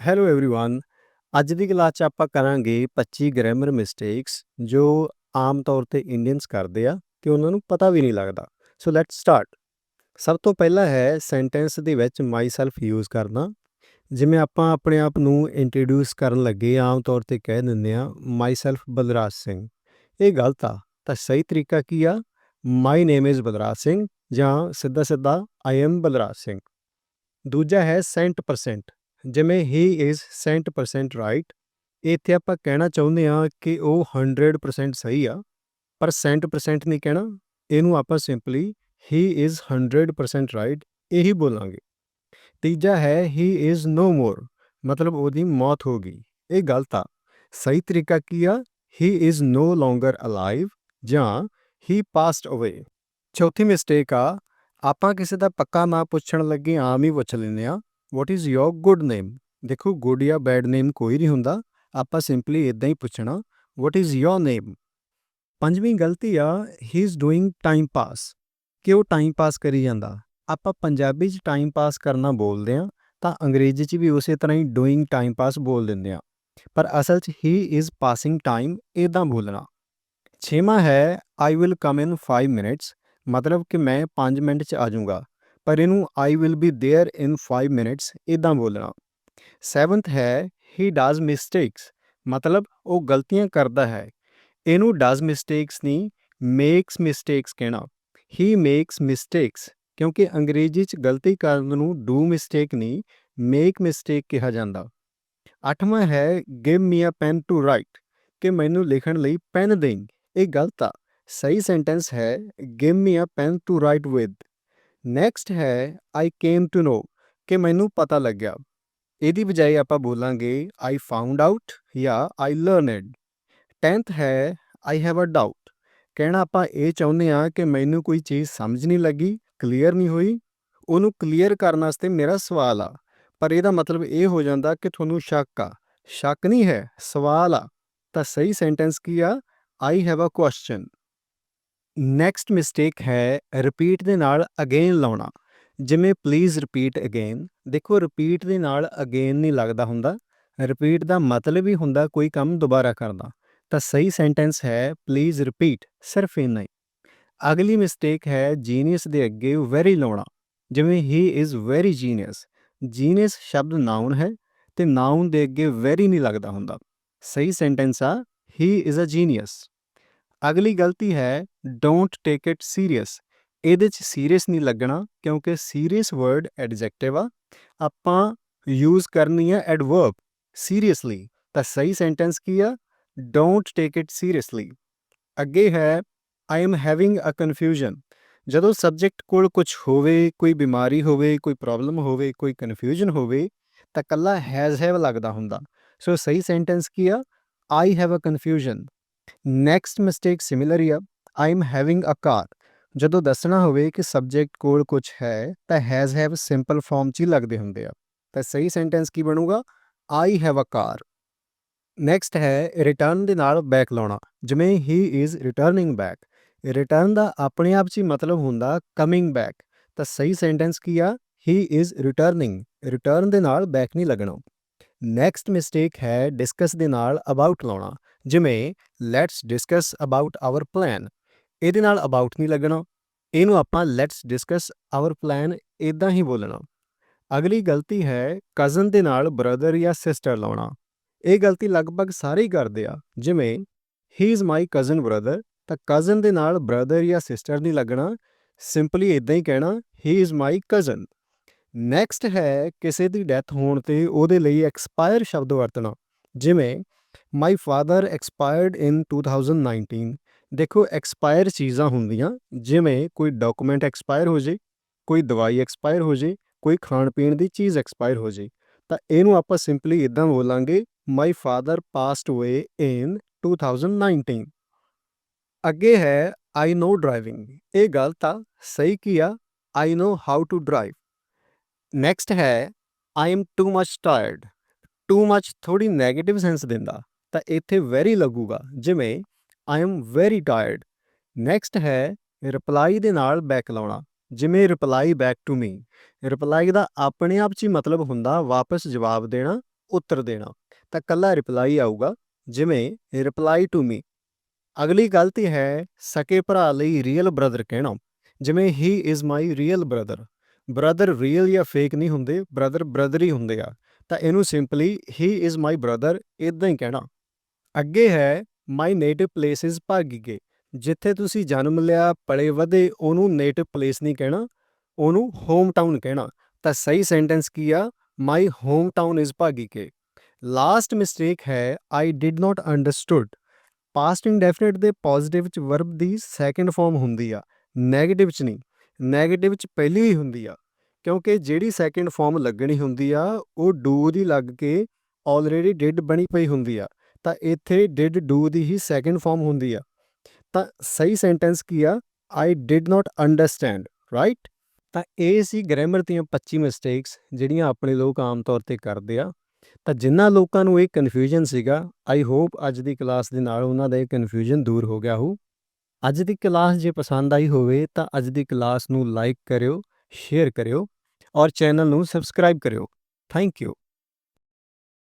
Hello everyone ਅੱਜ ਦੀ class 'ਚ ਆਪਾਂ ਕਰਾਂਗੇ 25 ਗ੍ਰਾਮਰ ਮਿਸਟੇਕਸ ਜੋ ਆਮ ਤੌਰ ਤੇ ਇੰਡੀਅਨਸ ਕਰਦੇ ਆ ਤੇ ਉਹਨਾਂ ਨੂੰ ਪਤਾ ਵੀ ਨਹੀਂ ਲੱਗਦਾ ਸੋ ਲੈਟਸ ਸਟਾਰਟ ਸਭ ਤੋਂ ਪਹਿਲਾ ਹੈ ਸੈਂਟੈਂਸ ਦੇ ਵਿੱਚ ਮਾਈਸੈਲਫ ਯੂਜ਼ ਕਰਨਾ ਜਿਵੇਂ ਆਪਾਂ ਆਪਣੇ ਆਪ ਨੂੰ ਇੰਟਰੋਡਿਊਸ ਕਰਨ ਲੱਗੇ ਆਮ ਤੌਰ ਤੇ ਕਹਿ ਦਿੰਦੇ ਆ ਮਾਈਸੈਲਫ ਬਲਰਾਜ ਸਿੰਘ ਇਹ ਗਲਤ ਆ ਤਾਂ ਸਹੀ ਤਰੀਕਾ ਕੀ ਆ my name is Balraj Singh ਜਾਂ ਸਿੱਧਾ ਸਿੱਧਾ ਆਈ ਐਮ ਬਲਰਾਜ ਸਿੰਘ ਦੂਜਾ ਹੈ ਸੈਂਟ ਪਰਸੈਂਟ ਜਿਵੇਂ he is cent percent right ਇੱਥੇ ਆਪਾਂ ਕਹਿਣਾ ਚਾਹੁੰਦੇ ਆ ਕਿ ਉਹ 100% ਸਹੀ ਆ, ਪਰ ਸੈਂਟ ਪਰਸੈਂਟ ਨਹੀਂ ਕਹਿਣਾ, ਇਹਨੂੰ ਆਪਾਂ ਸਿੰਪਲੀ ਹੀ ਇਜ਼ 100% ਰਾਈਟ ਇਹੀ ਬੋਲਾਂਗੇ। ਤੀਜਾ ਹੈ ਹੀ ਇਜ਼ ਨੋ ਮੋਰ ਮਤਲਬ ਉਹਦੀ ਮੌਤ ਹੋ ਗਈ, ਇਹ ਗਲਤ ਆ। ਸਹੀ ਤਰੀਕਾ ਕੀ ਆ? ਹੀ ਇਜ਼ ਨੋ ਲੌਂਗਰ ਅਲਾਈਵ ਜਾਂ ਹੀ ਪਾਸਡ ਅਵੇ ਚੌਥੀ ਮਿਸਟੇਕ ਆ, ਆਪਾਂ ਕਿਸੇ ਦਾ ਪੱਕਾ ਨਾਂ ਪੁੱਛਣ ਲੱਗੇ ਆਮ ਹੀ ਪੁੱਛ ਲੈਂਦੇ ਆ what is your good name ਦੇਖੋ ਗੁੱਡ ਜਾਂ ਬੈਡ ਨੇਮ ਕੋਈ ਨਹੀਂ ਹੁੰਦਾ। ਆਪਾਂ ਸਿੰਪਲੀ ਇਦਾਂ ਹੀ ਪੁੱਛਣਾ ਵਾਟ ਇਜ਼ ਯੋਰ ਨੇਮ ਪੰਜਵੀਂ ਗਲਤੀ ਆ he is doing time pass ਕਿ ਉਹ ਟਾਈਮ ਪਾਸ ਕਰੀ ਜਾਂਦਾ? ਆਪਾਂ ਪੰਜਾਬੀ 'ਚ ਟਾਈਮ ਪਾਸ ਕਰਨਾ ਬੋਲਦੇ ਆ ਤਾਂ ਅੰਗਰੇਜ਼ੀ 'ਚ ਵੀ ਉਸੇ ਤਰ੍ਹਾਂ ਹੀ ਡੂਇੰਗ ਟਾਈਮ ਪਾਸ ਬੋਲ ਦਿੰਦੇ ਆ ਪਰ ਅਸਲ 'ਚ ਹੀ ਇਜ਼ ਪਾਸਿੰਗ ਟਾਈਮ ਇਦਾਂ ਬੋਲਣਾ। ਛੇਵਾਂ ਹੈ I will come in 5 minutes ਮਤਲਬ ਕਿ ਮੈਂ 5 ਮਿੰਟ 'ਚ ਆ ਜਾਊਂਗਾ। ਪਰ ਇਹਨੂੰ I will be there in 5 minutes ਇਦਾਂ ਬੋਲਣਾ ਸੈਵਨਥ ਹੈ ਹੀ ਡਸ ਮਿਸਟੇਕਸ ਮਤਲਬ ਉਹ ਗਲਤੀਆਂ ਕਰਦਾ ਹੈ ਇਹਨੂੰ ਡਸ ਮਿਸਟੇਕਸ ਨਹੀਂ ਮੇਕਸ ਮਿਸਟੇਕਸ ਕਹਿਣਾ ਹੀ ਮੇਕਸ ਮਿਸਟੇਕਸ ਕਿਉਂਕਿ ਅੰਗਰੇਜ਼ੀ 'ਚ ਗਲਤੀ ਕਰਨ ਨੂੰ ਡੂ ਮਿਸਟੇਕ ਨਹੀਂ ਮੇਕ ਮਿਸਟੇਕ ਕਿਹਾ ਜਾਂਦਾ ਅੱਠਵਾਂ ਹੈ give me a pen to write ਕਿ ਮੈਨੂੰ ਲਿਖਣ ਲਈ ਪੈਨ ਦੇਂ ਇਹ ਗਲਤ ਆ ਸਹੀ ਸੈਂਟੈਂਸ ਹੈ give me a pen to write with next ਹੈ ਆਈ ਕੇਮ ਟੂ ਨੋ ਕਿ ਮੈਨੂੰ ਪਤਾ ਲੱਗਿਆ। ਇਹਦੀ ਬਜਾਏ ਆਪਾਂ ਬੋਲਾਂਗੇ ਆਈ ਫਾਊਂਡ ਆਊਟ ਜਾਂ ਆਈ ਲਰਨਡ 10th ਹੈ ਆਈ ਹੈਵ ਅ ਡਾਊਟ ਕਹਿਣਾ ਆਪਾਂ ਇਹ ਚਾਹੁੰਦੇ ਆ ਕਿ ਮੈਨੂੰ ਕੋਈ ਚੀਜ਼ ਸਮਝ ਨਹੀਂ ਲੱਗੀ ਕਲੀਅਰ ਨਹੀਂ ਹੋਈ। ਉਹਨੂੰ ਕਲੀਅਰ ਕਰਨ ਵਾਸਤੇ ਮੇਰਾ ਸਵਾਲ ਆ। ਪਰ ਇਹਦਾ ਮਤਲਬ ਇਹ ਹੋ ਜਾਂਦਾ ਕਿ ਤੁਹਾਨੂੰ ਸ਼ੱਕ ਆ। ਸ਼ੱਕ ਨਹੀਂ ਹੈ, ਸਵਾਲ ਆ। ਤਾਂ ਸਹੀ ਸੈਂਟੈਂਸ ਕੀ ਆ? I have a question next mistake ਹੈ ਰਿਪੀਟ ਦੇ ਨਾਲ ਅਗੇਨ ਲਾਉਣਾ। ਜਿਵੇਂ ਪਲੀਜ਼ ਰਿਪੀਟ ਅਗੇਨ ਦੇਖੋ ਰਿਪੀਟ ਦੇ ਨਾਲ ਅਗੇਨ ਨਹੀਂ ਲੱਗਦਾ ਹੁੰਦਾ। ਰਿਪੀਟ ਦਾ ਮਤਲਬ ਹੀ ਹੁੰਦਾ ਕੋਈ ਕੰਮ ਦੁਬਾਰਾ ਕਰਨਾ। ਤਾਂ ਸਹੀ ਸੈਂਟੈਂਸ ਹੈ ਪਲੀਜ਼ ਰਿਪੀਟ ਸਿਰਫ ਇੰਨਾ ਹੀ। ਅਗਲੀ ਮਿਸਟੇਕ ਹੈ ਜੀਨੀਅਸ ਦੇ ਅੱਗੇ ਵੈਰੀ ਲਾਉਣਾ। ਜਿਵੇਂ he is very genius genius ਸ਼ਬਦ ਨਾਉਨ ਹੈ ਤੇ ਨਾਉਨ ਦੇ ਅੱਗੇ ਵੈਰੀ ਨਹੀਂ ਲੱਗਦਾ ਹੁੰਦਾ। ਸਹੀ ਸੈਂਟੈਂਸ ਆ ਹੀ ਇਜ਼ ਅ ਜੀਨੀਅਸ ਅਗਲੀ ਗਲਤੀ ਹੈ ਡੋਂਟ ਟੇਕ ਇਟ ਸੀਰੀਅਸ ਇਹਦੇ 'ਚ ਸੀਰੀਅਸ ਨਹੀਂ ਲੱਗਣਾ, ਕਿਉਂਕਿ ਸੀਰੀਅਸ ਵਰਡ ਐਡਜੈਕਟਿਵ ਆ। ਆਪਾਂ ਯੂਜ਼ ਕਰਨੀ ਹੈ ਐਡਵਰਬ ਸੀਰੀਅਸਲੀ ਤਾਂ ਸਹੀ ਸੈਂਟੈਂਸ ਕੀ ਆ? ਡੋਂਟ ਟੇਕ ਇਟ ਸੀਰੀਅਸਲੀ ਅੱਗੇ ਹੈ I am having a confusion ਜਦੋਂ ਸਬਜੈਕਟ ਕੋਲ ਕੁਝ ਹੋਵੇ, ਕੋਈ ਬਿਮਾਰੀ ਹੋਵੇ, ਕੋਈ ਪ੍ਰੋਬਲਮ ਹੋਵੇ, ਕੋਈ ਕਨਫਿਊਜ਼ਨ ਹੋਵੇ, ਤਾਂ ਕੱਲਾ ਹੈਜ਼ ਹੈਵ ਲੱਗਦਾ ਹੁੰਦਾ। ਸੋ ਸਹੀ ਸੈਂਟੈਂਸ ਕੀ ਆ? I have a confusion next mistake similar ਹੀ ਆ ਆਈ ਐਮ ਹੈਵਿੰਗ ਅ ਕਾਰ ਜਦੋਂ ਦੱਸਣਾ ਹੋਵੇ ਕਿ ਸਬਜੈਕਟ ਕੋਲ ਕੁਝ ਹੈ, ਤਾਂ ਹੈਜ਼ ਹੈਵ ਸਿੰਪਲ ਫਾਰਮ 'ਚ ਹੀ ਲੱਗਦੇ ਹੁੰਦੇ ਆ। ਤਾਂ ਸਹੀ ਸੈਂਟੈਂਸ ਕੀ ਬਣੂਗਾ? I have a car next ਹੈ ਰਿਟਰਨ ਦੇ ਨਾਲ ਬੈਕ ਲਾਉਣਾ। ਜਿਵੇਂ he is returning back return ਦਾ ਆਪਣੇ ਆਪ 'ਚ ਹੀ ਮਤਲਬ ਹੁੰਦਾ ਕਮਿੰਗ ਬੈਕ ਤਾਂ ਸਹੀ ਸੈਂਟੈਂਸ ਕੀ ਆ? ਹੀ ਇਜ਼ ਰਿਟਰਨਿੰਗ ਰਿਟਰਨ ਦੇ ਨਾਲ ਬੈਕ ਨਹੀਂ ਲੱਗਣਾ। ਨੈਕਸਟ ਮਿਸਟੇਕ ਹੈ ਡਿਸਕਸ ਦੇ ਨਾਲ ਅਬਾਊਟ ਲਾਉਣਾ। ਜਿਵੇਂ let's discuss about our plan ਇਹਦੇ ਨਾਲ ਅਬਾਊਟ ਨਹੀਂ ਲੱਗਣਾ। ਇਹਨੂੰ ਆਪਾਂ ਲੈਟਸ ਡਿਸਕਸ ਆਵਰ ਪਲਾਨ ਇਦਾਂ ਹੀ ਬੋਲਣਾ। ਅਗਲੀ ਗਲਤੀ ਹੈ ਕਜ਼ਨ ਦੇ ਨਾਲ ਬ੍ਰਦਰ ਜਾਂ ਸਿਸਟਰ ਲਾਉਣਾ। ਇਹ ਗਲਤੀ ਲਗਭਗ ਸਾਰੇ ਹੀ ਕਰਦੇ ਆ। ਜਿਵੇਂ he is my cousin brother ਤਾਂ ਕਜ਼ਨ ਦੇ ਨਾਲ ਬ੍ਰਦਰ ਜਾਂ ਸਿਸਟਰ ਨਹੀਂ ਲੱਗਣਾ। ਸਿੰਪਲੀ ਇਦਾਂ ਹੀ ਕਹਿਣਾ he is my cousin next ਹੈ ਕਿਸੇ ਦੀ ਡੈਥ ਹੋਣ ਤੇ ਉਹਦੇ ਲਈ ਐਕਸਪਾਇਰ ਸ਼ਬਦ ਵਰਤਣਾ। ਜਿਵੇਂ ਮਾਈ ਫਾਦਰ ਐਕਸਪਾਇਰਡ ਇਨ 2019 ਦੇਖੋ ਐਕਸਪਾਇਰ ਚੀਜ਼ਾਂ ਹੁੰਦੀਆਂ, ਜਿਵੇਂ ਕੋਈ ਡਾਕੂਮੈਂਟ ਐਕਸਪਾਇਰ ਹੋ ਜੇ, ਕੋਈ ਦਵਾਈ ਐਕਸਪਾਇਰ ਹੋ ਜੇ, ਕੋਈ ਖਾਣ ਪੀਣ ਦੀ ਚੀਜ਼ ਐਕਸਪਾਇਰ ਹੋ ਜੇ, ਤਾਂ ਇਹਨੂੰ ਆਪਾਂ ਸਿੰਪਲੀ ਇਦਾਂ ਬੋਲਾਂਗੇ ਮਾਈ ਫਾਦਰ ਪਾਸਡ ਅਵੇ ਇਨ 2019 ਅੱਗੇ ਹੈ ਆਈ ਨੋ ਡਰਾਈਵਿੰਗ ਇਹ ਗੱਲ ਤਾਂ ਸਹੀ ਕੀ I know how to drive next ਹੈ I am too much tired too much ਥੋੜੀ 네ਗੇਟਿਵ ਸੈਂਸ ਦਿੰਦਾ, ਤਾਂ ਇੱਥੇ ਵੈਰੀ ਲੱਗੂਗਾ, ਜਿਵੇਂ I am very tired next ਹੈ ਰਿਪਲਾਈ ਦੇ ਨਾਲ ਬੈਕ ਲਾਉਣਾ, ਜਿਵੇਂ reply back to me reply ਦਾ ਆਪਣੇ ਆਪ 'ਚ ਹੀ ਮਤਲਬ ਹੁੰਦਾ, ਵਾਪਸ ਜਵਾਬ ਦੇਣਾ, ਉੱਤਰ ਦੇਣਾ। ਤਾਂ ਕੱਲਾ ਰਿਪਲਾਈ ਆਊਗਾ, ਜਿਵੇਂ ਰਿਪਲਾਈ ਟੂ ਮੀ ਅਗਲੀ ਗਲਤੀ ਹੈ, ਸਕੇ ਭਰਾ ਲਈ ਰੀਅਲ ਬ੍ਰਦਰ ਕਹਿਣਾ, ਜਿਵੇਂ he is my real brother brother real ਜਾਂ ਫੇਕ ਨਹੀਂ ਹੁੰਦੇ ਬ੍ਰਦਰ ਬ੍ਰਦਰ ਹੀ ਹੁੰਦੇ ਆ। ਤਾਂ ਇਹਨੂੰ simply he is my brother ਇਦਾਂ ਹੀ ਕਹਿਣਾ। ਅੱਗੇ ਹੈ my native place is Bhagike ਜਿੱਥੇ ਤੁਸੀਂ ਜਨਮ ਲਿਆ ਪਲੇ ਵਧੇ, ਉਹਨੂੰ ਨੇਟਿਵ ਪਲੇਸ ਨਹੀਂ ਕਹਿਣਾ, ਉਹਨੂੰ ਹੋਮ ਟਾਊਨ ਕਹਿਣਾ। ਤਾਂ ਸਹੀ ਸੈਂਟੈਂਸ ਕੀ ਆ? My home town is Bhagike last mistake ਹੈ I did not understood past indefinite ਦੇ ਪੋਜ਼ਿਟਿਵ ਚ ਵਰਬ ਦੀ ਸੈਕੰਡ ਫਾਰਮ ਹੁੰਦੀ ਆ। 네ਗੇਟਿਵ ਚ ਨਹੀਂ। 네ਗੇਟਿਵ ਚ ਪਹਿਲੀ ਹੀ ਹੁੰਦੀ ਆ। ਕਿਉਂਕਿ ਜਿਹੜੀ ਸੈਕਿੰਡ ਫਾਰਮ ਲੱਗਣੀ ਹੁੰਦੀ ਆ, ਉਹ ਡੂ ਦੀ ਲੱਗ ਕੇ ਆਲਰੇਡੀ ਡਿਡ ਬਣੀ ਪਈ ਹੁੰਦੀ ਆ। ਤਾਂ ਇੱਥੇ ਡਿਡ ਡੂ ਦੀ ਹੀ ਸੈਕਿੰਡ ਫਾਰਮ ਹੁੰਦੀ ਆ। ਤਾਂ ਸਹੀ ਸੈਂਟੈਂਸ ਕੀ ਆ? I did not understand right ਤਾਂ ਇਹ ਸੀ ਗ੍ਰਾਮਰ ਦੀਆਂ 25 ਮਿਸਟੇਕਸ ਜਿਹੜੀਆਂ ਆਪਣੇ ਲੋਕ ਆਮ ਤੌਰ ਤੇ ਕਰਦੇ ਆ। ਤਾਂ ਜਿਨ੍ਹਾਂ ਲੋਕਾਂ ਨੂੰ ਇਹ ਕਨਫਿਊਜ਼ਨ ਸੀਗਾ ਆਈ ਹੋਪ ਅੱਜ ਦੀ ਕਲਾਸ ਦੇ ਨਾਲ ਉਹਨਾਂ ਦਾ ਇਹ ਕਨਫਿਊਜ਼ਨ ਦੂਰ ਹੋ ਗਿਆ ਹੋ ਅੱਜ ਦੀ ਕਲਾਸ ਜੇ ਪਸੰਦ ਆਈ ਹੋਵੇ ਤਾਂ ਅੱਜ ਦੀ ਕਲਾਸ ਨੂੰ ਲਾਈਕ ਕਰਿਓ। ਸ਼ੇਅਰ ਕਰਿਓ ਔਰ ਚੈਨਲ ਨੂੰ ਸਬਸਕ੍ਰਾਈਬ ਕਰਿਓ। Thank you.